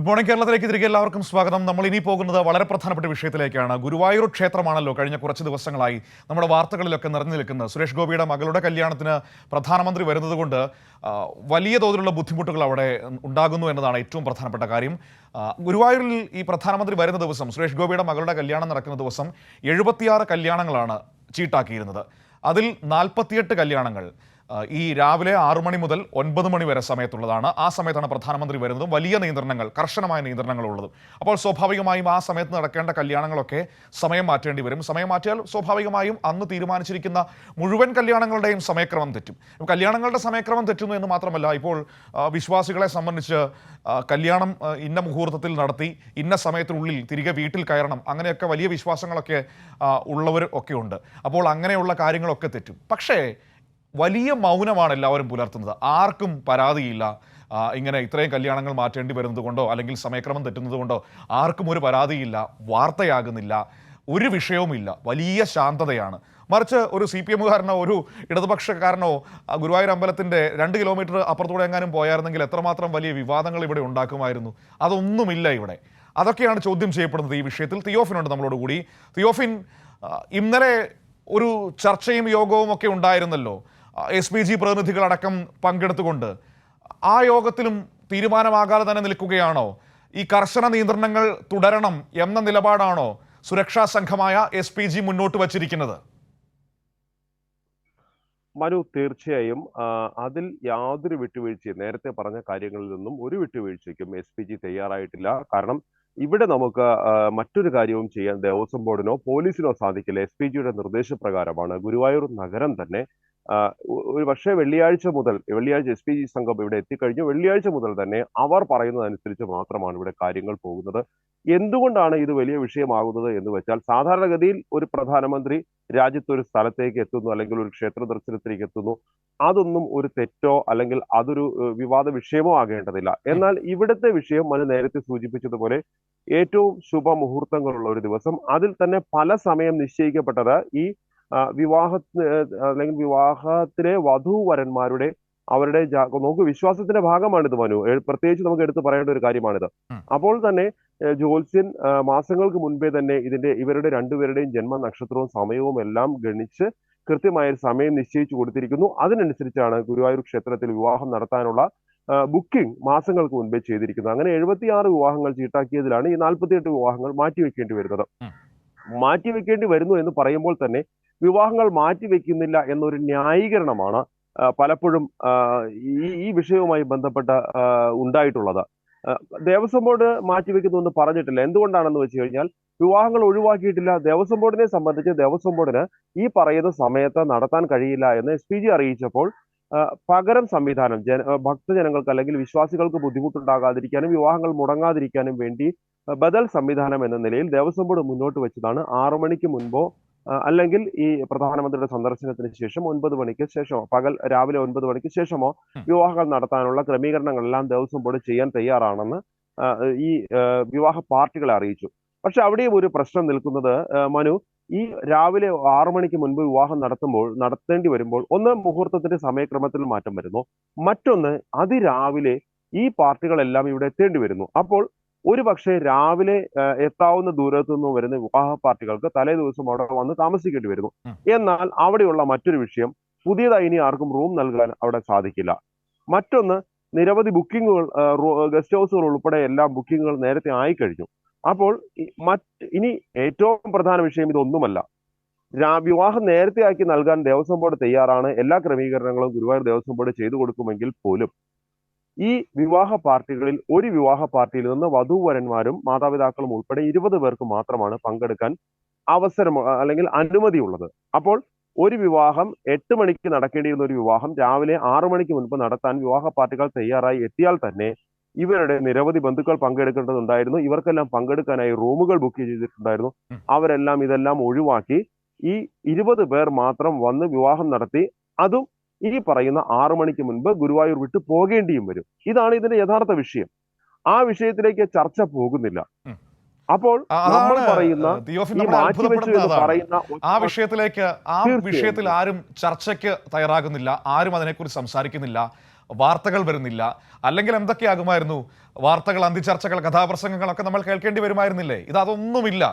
Good morning കേരളത്തിലേക്ക് തിരികെ എല്ലാവർക്കും സ്വാഗതം. നമ്മൾ ഇനി പോകുന്നത് വളരെ പ്രധാനപ്പെട്ട വിഷയത്തിലേക്കാണ്. ഗുരുവായൂർ ക്ഷേത്രമാണല്ലോ കഴിഞ്ഞ കുറച്ച് ദിവസങ്ങളായി നമ്മുടെ വാർത്തകളിലൊക്കെ നിറഞ്ഞു നിൽക്കുന്നത്. സുരേഷ് ഗോപിയുടെ മകളുടെ കല്യാണത്തിന് പ്രധാനമന്ത്രി വരുന്നതുകൊണ്ട് വലിയ തോതിലുള്ള ബുദ്ധിമുട്ടുകൾ അവിടെ ഉണ്ടാകുന്നു എന്നതാണ് ഏറ്റവും പ്രധാനപ്പെട്ട കാര്യം. ഗുരുവായൂരിൽ ഈ പ്രധാനമന്ത്രി വരുന്ന ദിവസം സുരേഷ് ഗോപിയുടെ മകളുടെ കല്യാണം നടക്കുന്ന ദിവസം എഴുപത്തിയാറ് കല്യാണങ്ങളാണ് ചീട്ടാക്കിയിരുന്നത്. അതിൽ നാൽപ്പത്തിയെട്ട് കല്യാണങ്ങൾ ഈ രാവിലെ ആറു മണി മുതൽ ഒൻപത് മണി വരെ സമയത്തുള്ളതാണ്. ആ സമയത്താണ് പ്രധാനമന്ത്രി വരുന്നതും. വലിയ നിയന്ത്രണങ്ങൾ കർശനമായ നിയന്ത്രണങ്ങൾ ഉള്ളതും അപ്പോൾ സ്വാഭാവികമായും ആ സമയത്ത് നടക്കേണ്ട കല്യാണങ്ങളൊക്കെ സമയം മാറ്റേണ്ടി വരും. സമയം മാറ്റിയാൽ സ്വാഭാവികമായും അന്ന് തീരുമാനിച്ചിരിക്കുന്ന മുഴുവൻ കല്യാണങ്ങളുടെയും സമയക്രമം തെറ്റും. കല്യാണങ്ങളുടെ സമയക്രമം തെറ്റുന്നു എന്ന് മാത്രമല്ല ഇപ്പോൾ വിശ്വാസികളെ സംബന്ധിച്ച് കല്യാണം ഇന്ന മുഹൂർത്തത്തിൽ നടത്തി ഇന്ന സമയത്തിനുള്ളിൽ തിരികെ വീട്ടിൽ കയറണം അങ്ങനെയൊക്കെ വലിയ വിശ്വാസങ്ങളൊക്കെ ഉള്ളവർ ഒക്കെ ഉണ്ട് അപ്പോൾ അങ്ങനെയുള്ള കാര്യങ്ങളൊക്കെ തെറ്റും. പക്ഷേ വലിയ മൗനമാണ് എല്ലാവരും പുലർത്തുന്നത്. ആർക്കും പരാതിയില്ല. ഇങ്ങനെ ഇത്രയും കല്യാണങ്ങൾ മാറ്റേണ്ടി വരുന്നത് കൊണ്ടോ അല്ലെങ്കിൽ സമയക്രമം തെറ്റുന്നത് കൊണ്ടോ ആർക്കും ഒരു പരാതിയില്ല വാർത്തയാകുന്നില്ല ഒരു വിഷയവുമില്ല. വലിയ ശാന്തതയാണ്. മറിച്ച് ഒരു സി പി എമ്മുകാരനോ ഒരു ഇടതുപക്ഷക്കാരനോ ഗുരുവായൂർ അമ്പലത്തിന്റെ രണ്ട് കിലോമീറ്റർ അപ്പുറത്തൂടെ എങ്ങാനും പോയായിരുന്നെങ്കിൽ എത്രമാത്രം വലിയ വിവാദങ്ങൾ ഇവിടെ ഉണ്ടാക്കുമായിരുന്നു. അതൊന്നുമില്ല ഇവിടെ. അതൊക്കെയാണ് ചോദ്യം ചെയ്യപ്പെടുന്നത് ഈ വിഷയത്തിൽ. തിയോഫിനുണ്ട് നമ്മളോട് കൂടി. തിയോഫിൻ ഇന്നലെ ഒരു ചർച്ചയും യോഗവും ഒക്കെ ഉണ്ടായിരുന്നല്ലോ. എസ് പി ജി പ്രതിനിധികളടക്കം പങ്കെടുത്തുകൊണ്ട് ആ യോഗത്തിലും തീരുമാനമാകാതെ തന്നെ നിൽക്കുകയാണോ? ഈ കർശന നിയന്ത്രണങ്ങൾ തുടരണം എന്ന നിലപാടാണോ സുരക്ഷാ സംഘമായ എസ് പി ജി മുന്നോട്ട് വച്ചിരിക്കുന്നത്? മനു തീർച്ചയായും അതിൽ യാതൊരു വിട്ടുവീഴ്ചയും നേരത്തെ പറഞ്ഞ കാര്യങ്ങളിൽ നിന്നും ഒരു വിട്ടുവീഴ്ചയ്ക്കും എസ് പി ജി തയ്യാറായിട്ടില്ല. കാരണം ഇവിടെ നമുക്ക് മറ്റൊരു കാര്യവും ചെയ്യാൻ ദേവസ്വം ബോർഡിനോ പോലീസിനോ സാധിക്കില്ല. എസ് പി ജിയുടെ നിർദ്ദേശപ്രകാരമാണ് ഗുരുവായൂർ നഗരം തന്നെ ഒരു പക്ഷേ വെള്ളിയാഴ്ച മുതൽ വെള്ളിയാഴ്ച എസ് പി ജി സംഘം ഇവിടെ എത്തിക്കഴിഞ്ഞു വെള്ളിയാഴ്ച മുതൽ തന്നെ അവർ പറയുന്നതനുസരിച്ച് മാത്രമാണ് ഇവിടെ കാര്യങ്ങൾ പോകുന്നത്. എന്തുകൊണ്ടാണ് ഇത് വലിയ വിഷയമാകുന്നത് എന്ന് വെച്ചാൽ സാധാരണഗതിയിൽ ഒരു പ്രധാനമന്ത്രി രാജ്യത്ത് ഒരു സ്ഥലത്തേക്ക് എത്തുന്നു അല്ലെങ്കിൽ ഒരു ക്ഷേത്ര ദർശനത്തിലേക്ക് എത്തുന്നു അതൊന്നും ഒരു തെറ്റോ അല്ലെങ്കിൽ അതൊരു വിവാദ വിഷയമോ ആകേണ്ടതില്ല. എന്നാൽ ഇവിടുത്തെ വിഷയം മനു നേരത്തെ സൂചിപ്പിച്ചതുപോലെ ഏറ്റവും ശുഭമുഹൂർത്തങ്ങളുള്ള ഒരു ദിവസം. അതിൽ തന്നെ പല സമയം നിശ്ചയിക്കപ്പെട്ടത് ഈ വിവാഹ അല്ലെങ്കിൽ വിവാഹത്തിലെ വധുവരന്മാരുടെ അവരുടെ നോക്കൂ വിശ്വാസത്തിന്റെ ഭാഗമാണിത് മനു. പ്രത്യേകിച്ച് നമുക്ക് എടുത്തു പറയേണ്ട ഒരു കാര്യമാണിത്. അപ്പോൾ തന്നെ ജോത്സ്യൻ മാസങ്ങൾക്ക് മുൻപേ തന്നെ ഇതിന്റെ ഇവരുടെ രണ്ടുപേരുടെയും ജന്മ നക്ഷത്രവും സമയവും എല്ലാം ഗണിച്ച് കൃത്യമായ ഒരു സമയം നിശ്ചയിച്ചു കൊടുത്തിരിക്കുന്നു. അതിനനുസരിച്ചാണ് ഗുരുവായൂർ ക്ഷേത്രത്തിൽ വിവാഹം നടത്താനുള്ള ബുക്കിംഗ് മാസങ്ങൾക്ക് മുൻപേ ചെയ്തിരിക്കുന്നത്. അങ്ങനെ എഴുപത്തിയാറ് വിവാഹങ്ങൾ ചീട്ടാക്കിയതിലാണ് ഈ നാൽപ്പത്തിയെട്ട് വിവാഹങ്ങൾ മാറ്റിവെക്കേണ്ടി വരുന്നത്. മാറ്റിവെക്കേണ്ടി വരുന്നു എന്ന് പറയുമ്പോൾ തന്നെ വിവാഹങ്ങൾ മാറ്റിവെക്കുന്നില്ല എന്നൊരു ന്യായീകരണമാണ് പലപ്പോഴും ഈ ഈ വിഷയവുമായി ബന്ധപ്പെട്ട ഉണ്ടായിട്ടുള്ളത്. ദേവസ്വം ബോർഡ് മാറ്റിവെക്കുന്നു എന്ന് പറഞ്ഞിട്ടില്ല. എന്തുകൊണ്ടാണെന്ന് വെച്ച് കഴിഞ്ഞാൽ വിവാഹങ്ങൾ ഒഴിവാക്കിയിട്ടില്ല. ദേവസ്വം ബോർഡിനെ സംബന്ധിച്ച് ദേവസ്വം ബോർഡിന് ഈ പറയുന്ന സമയത്ത് നടത്താൻ കഴിയില്ല എന്ന് എസ് പി ജി അറിയിച്ചപ്പോൾ പകരം സംവിധാനം ജന ഭക്തജനങ്ങൾക്ക് അല്ലെങ്കിൽ വിശ്വാസികൾക്ക് ബുദ്ധിമുട്ടുണ്ടാകാതിരിക്കാനും വിവാഹങ്ങൾ മുടങ്ങാതിരിക്കാനും വേണ്ടി ബദൽ സംവിധാനം എന്ന നിലയിൽ ദേവസ്വം ബോർഡ് മുന്നോട്ട് വെച്ചതാണ്. ആറു മണിക്ക് മുൻപോ അല്ലെങ്കിൽ ഈ പ്രധാനമന്ത്രിയുടെ സന്ദർശനത്തിന് ശേഷം ഒൻപത് മണിക്ക് ശേഷമോ പകൽ രാവിലെ ഒൻപത് മണിക്ക് ശേഷമോ വിവാഹങ്ങൾ നടത്താനുള്ള ക്രമീകരണങ്ങളെല്ലാം ദേവസ്വം ബോർഡ് ചെയ്യാൻ തയ്യാറാണെന്ന് ഈ വിവാഹ പാർട്ടികളെ അറിയിച്ചു. പക്ഷെ അവിടെയും ഒരു പ്രശ്നം നിൽക്കുന്നത് മനു ഈ രാവിലെ ആറു മണിക്ക് മുൻപ് വിവാഹം നടത്തുമ്പോൾ നടത്തേണ്ടി വരുമ്പോൾ ഒന്ന് മുഹൂർത്തത്തിന്റെ സമയക്രമത്തിൽ മാറ്റം വരുന്നു. മറ്റൊന്ന് അതിരാവിലെ ഈ പാർട്ടികളെല്ലാം ഇവിടെ എത്തേണ്ടി വരുന്നു. അപ്പോൾ ഒരു പക്ഷേ രാവിലെ എത്താവുന്ന ദൂരത്തു നിന്ന് വരുന്ന വിവാഹ പാർട്ടികൾക്ക് തലേ ദിവസം അവിടെ വന്ന് താമസിക്കേണ്ടി വരുന്നു. എന്നാൽ അവിടെയുള്ള മറ്റൊരു വിഷയം പുതിയതായി ഇനി ആർക്കും റൂം നൽകാൻ അവിടെ സാധിക്കില്ല. മറ്റൊന്ന് നിരവധി ബുക്കിങ്ങുകൾ ഗസ്റ്റ് ഹൗസുകൾ ഉൾപ്പെടെ എല്ലാ ബുക്കിങ്ങുകൾ നേരത്തെ ആയിക്കഴിഞ്ഞു. അപ്പോൾ ഈ മറ്റ് ഇനി ഏറ്റവും പ്രധാന വിഷയം ഇതൊന്നുമല്ല. വിവാഹം നേരത്തെ ആക്കി നൽകാൻ ദേവസ്വം ബോർഡ് തയ്യാറാണ്. എല്ലാ ക്രമീകരണങ്ങളും ഗുരുവായൂർ ദേവസ്വം ബോർഡ് ചെയ്തു കൊടുക്കുമെങ്കിൽ പോലും ഈ വിവാഹ പാർട്ടികളിൽ ഒരു വിവാഹ പാർട്ടിയിൽ നിന്ന് വധൂവരന്മാരും മാതാപിതാക്കളും ഉൾപ്പെടെ ഇരുപത് പേർക്ക് മാത്രമാണ് പങ്കെടുക്കാൻ അവസരം അല്ലെങ്കിൽ അനുമതിയുള്ളത്. അപ്പോൾ ഒരു വിവാഹം എട്ട് മണിക്ക് നടക്കേണ്ടിയിരുന്ന ഒരു വിവാഹം രാവിലെ ആറു മണിക്ക് മുൻപ് നടത്താൻ വിവാഹ പാർട്ടികൾ തയ്യാറായി എത്തിയാൽ തന്നെ ഇവരുടെ നിരവധി ബന്ധുക്കൾ പങ്കെടുക്കേണ്ടതുണ്ടായിരുന്നു. ഇവർക്കെല്ലാം പങ്കെടുക്കാനായി റൂമുകൾ ബുക്ക് ചെയ്തിട്ടുണ്ടായിരുന്നു. അവരെല്ലാം ഇതെല്ലാം ഒഴിവാക്കി ഈ ഇരുപത് പേർ മാത്രം വന്ന് വിവാഹം നടത്തി. അതും ഈ പറയുന്ന ആറു മണിക്ക് മുൻപ് ഗുരുവായൂർ വിട്ട് പോകേണ്ടിയും വരും. ഇതാണ് ഇതിന്റെ യഥാർത്ഥ വിഷയം. ആ വിഷയത്തിലേക്ക് ചർച്ച പോകുന്നില്ല. അപ്പോൾ നമ്മൾ പറയുന്ന. പറയുന്ന ആ വിഷയത്തിലേക്ക് ആ വിഷയത്തിൽ ആരും ചർച്ചയ്ക്ക് തയ്യാറാകുന്നില്ല ആരും അതിനെക്കുറിച്ച് സംസാരിക്കുന്നില്ല. വാർത്തകൾ വരുന്നില്ല. അല്ലെങ്കിൽ എന്തൊക്കെയാകുമായിരുന്നു? വാർത്തകൾ അന്തിചർച്ചകൾ കഥാപ്രസംഗങ്ങളൊക്കെ നമ്മൾ കേൾക്കേണ്ടി വരുമായിരുന്നില്ലേ? ഇത് അതൊന്നുമില്ല.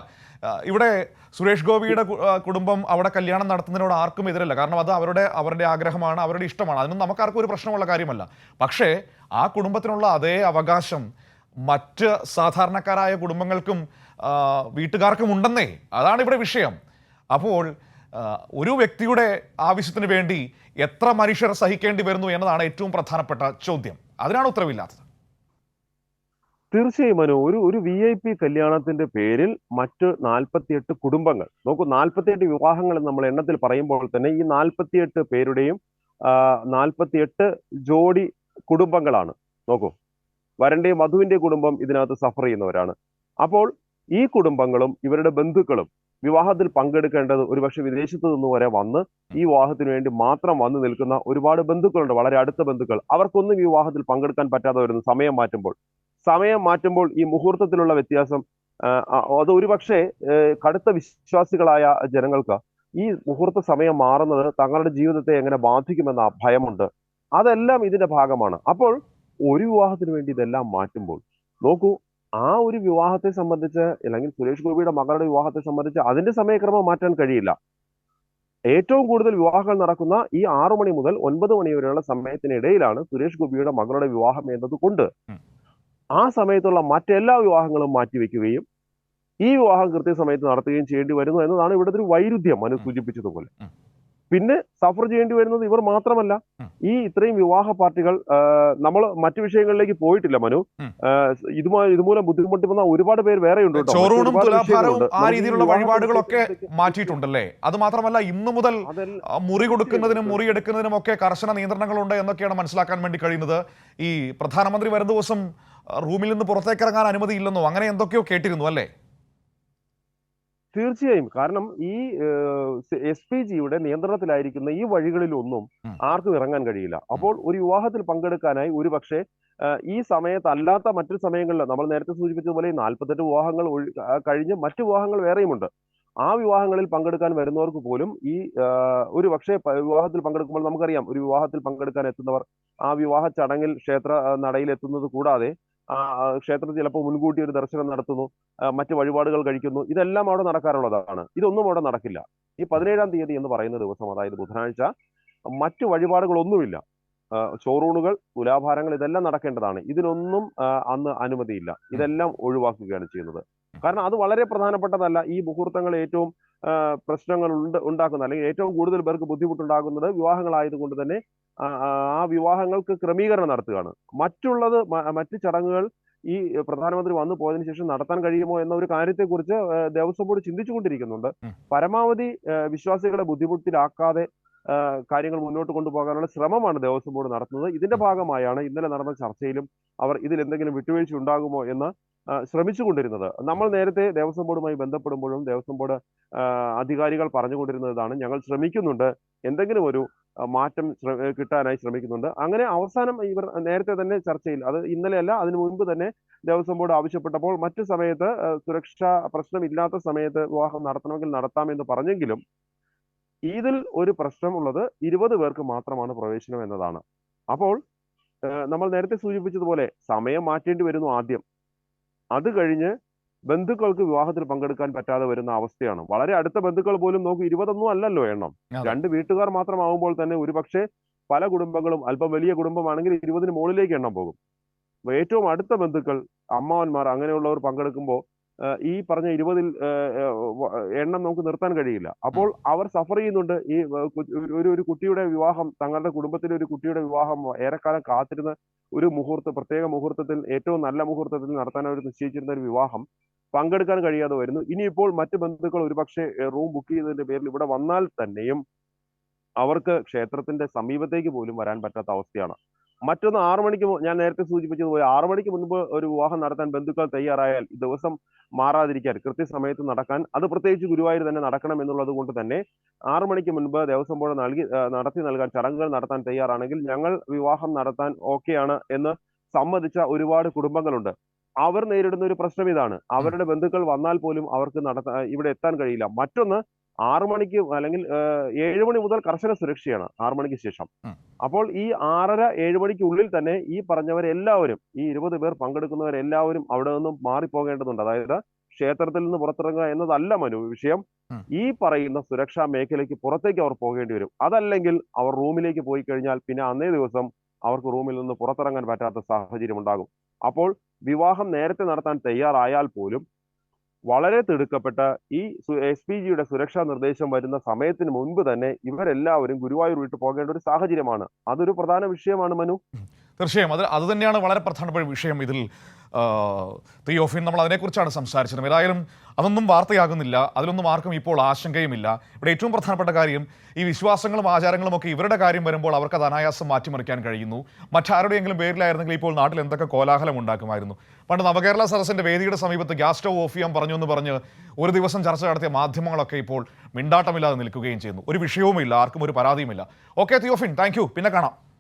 ഇവിടെ സുരേഷ് ഗോപിയുടെ കുടുംബം അവിടെ കല്യാണം നടത്തുന്നതിനോട് ആർക്കും എതിരല്ല. കാരണം അത് അവരുടെ അവരുടെ ആഗ്രഹമാണ് അവരുടെ ഇഷ്ടമാണ്. അതിനൊന്നും നമുക്കാർക്കും ഒരു പ്രശ്നമുള്ള കാര്യമല്ല. പക്ഷേ ആ കുടുംബത്തിനുള്ള അതേ അവകാശം മറ്റ് സാധാരണക്കാരായ കുടുംബങ്ങൾക്കും വീട്ടുകാർക്കും ഉണ്ടെന്നേ. അതാണ് ഇവിടെ വിഷയം. അപ്പോൾ ഒരു വ്യക്തിയുടെ ആവശ്യത്തിന് വേണ്ടി എത്ര മനുഷ്യർ സഹിക്കേണ്ടി വരുന്നു എന്നതാണ് ഏറ്റവും പ്രധാനപ്പെട്ട ചോദ്യം. അതിനാണ് ഉത്തരവില്ലാത്തത്. തീർച്ചയായും മനു ഒരു ഒരു വി ഐ പി കല്യാണത്തിന്റെ പേരിൽ മറ്റ് നാൽപ്പത്തിയെട്ട് കുടുംബങ്ങൾ നോക്കൂ നാൽപ്പത്തിയെട്ട് വിവാഹങ്ങൾ നമ്മൾ എണ്ണത്തിൽ പറയുമ്പോൾ തന്നെ ഈ നാൽപ്പത്തിയെട്ട് പേരുടെയും നാൽപ്പത്തിയെട്ട് ജോഡി കുടുംബങ്ങളാണ്. നോക്കൂ വരന്റെയും വധുവിന്റെ കുടുംബം ഇതിനകത്ത് സഫർ ചെയ്യുന്നവരാണ്. അപ്പോൾ ഈ കുടുംബങ്ങളും ഇവരുടെ ബന്ധുക്കളും വിവാഹത്തിൽ പങ്കെടുക്കേണ്ടത് ഒരുപക്ഷെ വിദേശത്ത് നിന്ന് വരെ വന്ന് ഈ വിവാഹത്തിന് വേണ്ടി മാത്രം വന്നു നിൽക്കുന്ന ഒരുപാട് ബന്ധുക്കളുണ്ട്. വളരെ അടുത്ത ബന്ധുക്കൾ. അവർക്കൊന്നും ഈ വിവാഹത്തിൽ പങ്കെടുക്കാൻ പറ്റാതെ വരുന്നു സമയം മാറ്റുമ്പോൾ. സമയം മാറ്റുമ്പോൾ ഈ മുഹൂർത്തത്തിലുള്ള വ്യത്യാസം അത് ഒരുപക്ഷെ കടുത്ത വിശ്വാസികളായ ജനങ്ങൾക്ക് ഈ മുഹൂർത്ത സമയം മാറുന്നത് തങ്ങളുടെ ജീവിതത്തെ എങ്ങനെ ബാധിക്കുമെന്ന ഭയമുണ്ട്. അതെല്ലാം ഇതിന്റെ ഭാഗമാണ്. അപ്പോൾ ഒരു വിവാഹത്തിന് വേണ്ടി ഇതെല്ലാം മാറ്റുമ്പോൾ നോക്കൂ ആ ഒരു വിവാഹത്തെ സംബന്ധിച്ച് അല്ലെങ്കിൽ സുരേഷ് ഗോപിയുടെ മകളുടെ വിവാഹത്തെ സംബന്ധിച്ച് അതിന്റെ സമയക്രമം മാറ്റാൻ കഴിയില്ല. ഏറ്റവും കൂടുതൽ വിവാഹങ്ങൾ നടക്കുന്ന ഈ ആറു മണി മുതൽ ഒൻപത് മണി വരെയുള്ള സമയത്തിനിടയിലാണ് സുരേഷ് ഗോപിയുടെ മകളുടെ വിവാഹം എന്നതുകൊണ്ട് കൊണ്ട് ആ സമയത്തുള്ള മറ്റെല്ലാ വിവാഹങ്ങളും മാറ്റിവെക്കുകയും ഈ വിവാഹം കൃത്യസമയത്ത് നടത്തുകയും ചെയ്യേണ്ടി വരുന്നു എന്നതാണ് ഇവിടുത്തെ ഒരു വൈരുദ്ധ്യം മനു സൂചിപ്പിച്ചതുപോലെ. പിന്നെ സഫർ ചെയ്യേണ്ടി വരുന്നത് ഇവർ മാത്രമല്ല. ഈ ഇത്രയും വിവാഹ പാർട്ടികൾ നമ്മൾ മറ്റു വിഷയങ്ങളിലേക്ക് പോയിട്ടില്ല മനു. ഇതുമായി ഇതുമൂലം ബുദ്ധിമുട്ടി വന്ന ഒരുപാട് പേര് വേറെ ഉണ്ട് ചോറൂണും തുലാഭാരവും ആ രീതിയിലുള്ള വഴിപാടുകളൊക്കെ മാറ്റിയിട്ടുണ്ടല്ലേ? അത് മാത്രമല്ല ഇന്നു മുതൽ മുറി കൊടുക്കുന്നതിനും മുറി എടുക്കുന്നതിനും ഒക്കെ കർശന നിയന്ത്രണങ്ങളുണ്ട് എന്നൊക്കെയാണ് മനസ്സിലാക്കാൻ വേണ്ടി കഴിയുന്നത്. ഈ പ്രധാനമന്ത്രി വരും ദിവസം റൂമിൽ നിന്ന് പുറത്തേക്ക് ഇറങ്ങാൻ അനുമതിയില്ലെന്നോ അങ്ങനെ എന്തൊക്കെയോ കേട്ടിരുന്നു അല്ലേ? തീർച്ചയായും. കാരണം ഈ എസ് പി ജിയുടെ നിയന്ത്രണത്തിലായിരിക്കുന്ന ഈ വഴികളിലൊന്നും ഒന്നും ആർക്കും ഇറങ്ങാൻ കഴിയില്ല. അപ്പോൾ ഒരു വിവാഹത്തിൽ പങ്കെടുക്കാനായി ഒരു പക്ഷേ ഈ സമയത്തല്ലാത്ത മറ്റു സമയങ്ങളിൽ നമ്മൾ നേരത്തെ സൂചിപ്പിച്ചതുപോലെ നാൽപ്പത്തെട്ട് വിവാഹങ്ങൾ കഴിഞ്ഞ് മറ്റു വിവാഹങ്ങൾ വേറെയുമുണ്ട് ആ വിവാഹങ്ങളിൽ പങ്കെടുക്കാൻ വരുന്നവർക്ക് പോലും ഈ ഒരു പക്ഷേ വിവാഹത്തിൽ പങ്കെടുക്കുമ്പോൾ നമുക്കറിയാം ഒരു വിവാഹത്തിൽ പങ്കെടുക്കാൻ എത്തുന്നവർ ആ വിവാഹ ചടങ്ങിൽ ക്ഷേത്ര നടയിൽ എത്തുന്നത് കൂടാതെ ക്ഷേത്രത്തിൽ ചിലപ്പോൾ മുൻകൂട്ടി ഒരു ദർശനം നടത്തുന്നു മറ്റ് വഴിപാടുകൾ കഴിക്കുന്നു. ഇതെല്ലാം അവിടെ നടക്കാറുള്ളതാണ് ഇതൊന്നും അവിടെ നടക്കില്ല. ഈ പതിനേഴാം തീയതി എന്ന് പറയുന്ന ദിവസം അതായത് ബുധനാഴ്ച മറ്റു വഴിപാടുകളൊന്നുമില്ല. ഷോറൂണുകൾ തുലാഭാരങ്ങൾ ഇതെല്ലാം നടക്കേണ്ടതാണ്. ഇതിനൊന്നും അന്ന് അനുമതിയില്ല. ഇതെല്ലാം ഒഴിവാക്കുകയാണ് ചെയ്യുന്നത്. കാരണം അത് വളരെ പ്രധാനപ്പെട്ടതല്ല. ഈ മുഹൂർത്തങ്ങൾ ഏറ്റവും പ്രശ്നങ്ങൾ ഉണ്ട് ഉണ്ടാക്കുന്ന അല്ലെങ്കിൽ ഏറ്റവും കൂടുതൽ പേർക്ക് ബുദ്ധിമുട്ടുണ്ടാകുന്നത് വിവാഹങ്ങളായതുകൊണ്ട് തന്നെ ആ, വിവാഹങ്ങൾക്ക് ക്രമീകരണം നടത്തുകയാണ്. മറ്റുള്ളത് മറ്റു ചടങ്ങുകൾ ഈ പ്രധാനമന്ത്രി വന്നു പോയതിനു ശേഷം നടത്താൻ കഴിയുമോ എന്ന ഒരു കാര്യത്തെക്കുറിച്ച് ദേവസ്വം ബോർഡ് ചിന്തിച്ചുകൊണ്ടിരിക്കുന്നുണ്ട്. പരമാവധി വിശ്വാസികളെ ബുദ്ധിമുട്ടിലാക്കാതെ കാര്യങ്ങൾ മുന്നോട്ട് കൊണ്ടുപോകാനുള്ള ശ്രമമാണ് ദേവസ്വം ബോർഡ് നടത്തുന്നത്. ഇതിന്റെ ഭാഗമായാണ് ഇന്നലെ നടന്ന ചർച്ചയിലും അവർ ഇതിൽ എന്തെങ്കിലും വിട്ടുവീഴ്ച ഉണ്ടാകുമോ എന്ന് ശ്രമിച്ചുകൊണ്ടിരുന്നത്. നമ്മൾ നേരത്തെ ദേവസ്വം ബോർഡുമായി ബന്ധപ്പെടുമ്പോഴും ദേവസ്വം ബോർഡ് അധികാരികൾ പറഞ്ഞുകൊണ്ടിരുന്നതാണ്. ഞങ്ങൾ ശ്രമിക്കുന്നുണ്ട്. എന്തെങ്കിലും ഒരു മാറ്റം കിട്ടാനായി ശ്രമിക്കുന്നുണ്ട്. അങ്ങനെ അവസാനം ഇവർ നേരത്തെ തന്നെ ചർച്ചയിൽ അത് ഇന്നലെയല്ല അതിനു മുൻപ് തന്നെ ദേവസ്വം ബോർഡ് ആവശ്യപ്പെട്ടപ്പോൾ മറ്റു സമയത്ത് സുരക്ഷാ പ്രശ്നമില്ലാത്ത സമയത്ത് വിവാഹം നടത്തണമെങ്കിൽ നടത്താമെന്ന് പറഞ്ഞെങ്കിലും ഇതിൽ ഒരു പ്രശ്നമുള്ളത് ഇരുപത് പേർക്ക് മാത്രമാണ് പ്രവേശനം എന്നതാണ്. അപ്പോൾ നമ്മൾ നേരത്തെ സൂചിപ്പിച്ചതുപോലെ സമയം മാറ്റേണ്ടി വരുന്നു ആദ്യം. അത് കഴിഞ്ഞ് ബന്ധുക്കൾക്ക് വിവാഹത്തിൽ പങ്കെടുക്കാൻ പറ്റാതെ വരുന്ന അവസ്ഥയാണ്. വളരെ അടുത്ത ബന്ധുക്കൾ പോലും നോക്കൂ ഇരുപതൊന്നും അല്ലല്ലോ എണ്ണം. രണ്ട് വീട്ടുകാർ മാത്രമാകുമ്പോൾ തന്നെ ഒരുപക്ഷെ പല കുടുംബങ്ങളും അല്പം വലിയ കുടുംബമാണെങ്കിൽ ഇരുപതിന് മുകളിലേക്ക് എണ്ണം പോകും. ഏറ്റവും അടുത്ത ബന്ധുക്കൾ അമ്മാവന്മാർ അങ്ങനെയുള്ളവർ പങ്കെടുക്കുമ്പോൾ ഈ പറഞ്ഞ ഇരുപതിൽ എണ്ണം നമുക്ക് നിർത്താൻ കഴിയില്ല. അപ്പോൾ അവർ സഫർ ചെയ്യുന്നുണ്ട്. ഈ ഒരു ഒരു കുട്ടിയുടെ വിവാഹം തങ്ങളുടെ കുടുംബത്തിലെ ഒരു കുട്ടിയുടെ വിവാഹം ഏറെക്കാലം കാത്തിരുന്ന ഒരു മുഹൂർത്ത പ്രത്യേക മുഹൂർത്തത്തിൽ ഏറ്റവും നല്ല മുഹൂർത്തത്തിൽ നടത്താൻ അവർ നിശ്ചയിച്ചിരുന്ന ഒരു വിവാഹം പങ്കെടുക്കാൻ കഴിയാതെ വരുന്നു. ഇനിയിപ്പോൾ മറ്റു ബന്ധുക്കൾ ഒരുപക്ഷെ റൂം ബുക്ക് ചെയ്തതിന്റെ പേരിൽ ഇവിടെ വന്നാൽ തന്നെയും അവർക്ക് ക്ഷേത്രത്തിന്റെ സമീപത്തേക്ക് പോലും വരാൻ പറ്റാത്ത അവസ്ഥയാണ്. മറ്റൊന്ന് ആറു മണിക്ക് ഞാൻ നേരത്തെ സൂചിപ്പിച്ചതുപോലെ ആറു മണിക്ക് മുൻപ് ഒരു വിവാഹം നടത്താൻ ബന്ധുക്കൾ തയ്യാറായാൽ ദിവസം മാറാതിരിക്കാൻ കൃത്യസമയത്ത് നടക്കാൻ അത് പ്രത്യേകിച്ച് ഗുരുവായൂർ തന്നെ നടക്കണം എന്നുള്ളത് കൊണ്ട് തന്നെ ആറു മണിക്ക് മുൻപ് ദേവസ്വം ബോർഡ് നൽകി നടത്തി നൽകാൻ ചടങ്ങുകൾ നടത്താൻ തയ്യാറാണെങ്കിൽ ഞങ്ങൾ വിവാഹം നടത്താൻ ഓക്കെയാണ് എന്ന് സമ്മതിച്ച ഒരുപാട് കുടുംബങ്ങളുണ്ട്. അവർ നേരിടുന്ന ഒരു പ്രശ്നം ഇതാണ്. അവരുടെ ബന്ധുക്കൾ വന്നാൽ പോലും അവർക്ക് നടത്താൻ ഇവിടെ എത്താൻ കഴിയില്ല. മറ്റൊന്ന് ആറു മണിക്ക് അല്ലെങ്കിൽ ഏഴ് മണി മുതൽ കർശന സുരക്ഷയാണ് ആറു മണിക്ക് ശേഷം. അപ്പോൾ ഈ ആറര ഏഴ് മണിക്കുള്ളിൽ തന്നെ ഈ പറഞ്ഞവരെല്ലാവരും ഈ ഇരുപത് പേർ പങ്കെടുക്കുന്നവരെല്ലാവരും അവിടെ നിന്നും മാറിപ്പോകേണ്ടതുണ്ട്. അതായത് ക്ഷേത്രത്തിൽ നിന്ന് പുറത്തിറങ്ങുക എന്നതല്ല മനു വിഷയം. ഈ പറയുന്ന സുരക്ഷാ മേഖലയ്ക്ക് പുറത്തേക്ക് അവർ പോകേണ്ടി വരും അതല്ലെങ്കിൽ അവർ റൂമിലേക്ക് പോയി കഴിഞ്ഞാൽ പിന്നെ അന്നേ ദിവസം അവർക്ക് റൂമിൽ നിന്ന് പുറത്തിറങ്ങാൻ പറ്റാത്ത സാഹചര്യം ഉണ്ടാകും. അപ്പോൾ വിവാഹം നേരത്തെ നടത്താൻ തയ്യാറായാൽ പോലും വളരെ തിടുക്കപ്പെട്ട ഈ എസ് പി ജിയുടെ സുരക്ഷാ നിർദ്ദേശം വരുന്ന സമയത്തിന് മുൻപ് തന്നെ ഇവരെല്ലാവരും ഗുരുവായൂർ വിട്ടു പോകേണ്ട ഒരു സാഹചര്യമാണ്. അതൊരു പ്രധാന വിഷയമാണ് മനു. തീർച്ചയായും. അത് അത് തന്നെയാണ് വളരെ പ്രധാനപ്പെട്ട വിഷയം ഇതിൽ. തിയോഫിൻ നമ്മൾ അതിനെക്കുറിച്ചാണ് സംസാരിച്ചത്. ഏതായാലും അതൊന്നും വാർത്തയാകുന്നില്ല. അതിലൊന്നും ആർക്കും ഇപ്പോൾ ആശങ്കയുമില്ല. ഇവിടെ ഏറ്റവും പ്രധാനപ്പെട്ട കാര്യം ഈ വിശ്വാസങ്ങളും ആചാരങ്ങളും ഒക്കെ ഇവരുടെ കാര്യം വരുമ്പോൾ അവർക്ക് അത് അനായാസം മാറ്റിമറിക്കാൻ കഴിയുന്നു. മറ്റാരുടെയെങ്കിലും പേരിലായിരുന്നെങ്കിൽ ഇപ്പോൾ നാട്ടിൽ എന്തൊക്കെ കോലാഹലം ഉണ്ടാക്കുമായിരുന്നു. പണ്ട് നവകേരള സദസ്സിന്റെ വേദിയുടെ സമീപത്ത് ഗ്യാസ് സ്റ്റവ് ഓഫ് ചെയ്യാൻ പറഞ്ഞു എന്ന് പറഞ്ഞ് ഒരു ദിവസം ചർച്ച നടത്തിയ മാധ്യമങ്ങളൊക്കെ ഇപ്പോൾ മിണ്ടാട്ടമില്ലാതെ നിൽക്കുകയും ചെയ്യുന്നു. ഒരു വിഷയവുമില്ല ആർക്കും ഒരു പരാതിയുമില്ല. ഓക്കെ തിയോഫിൻ താങ്ക് പിന്നെ കാണാം.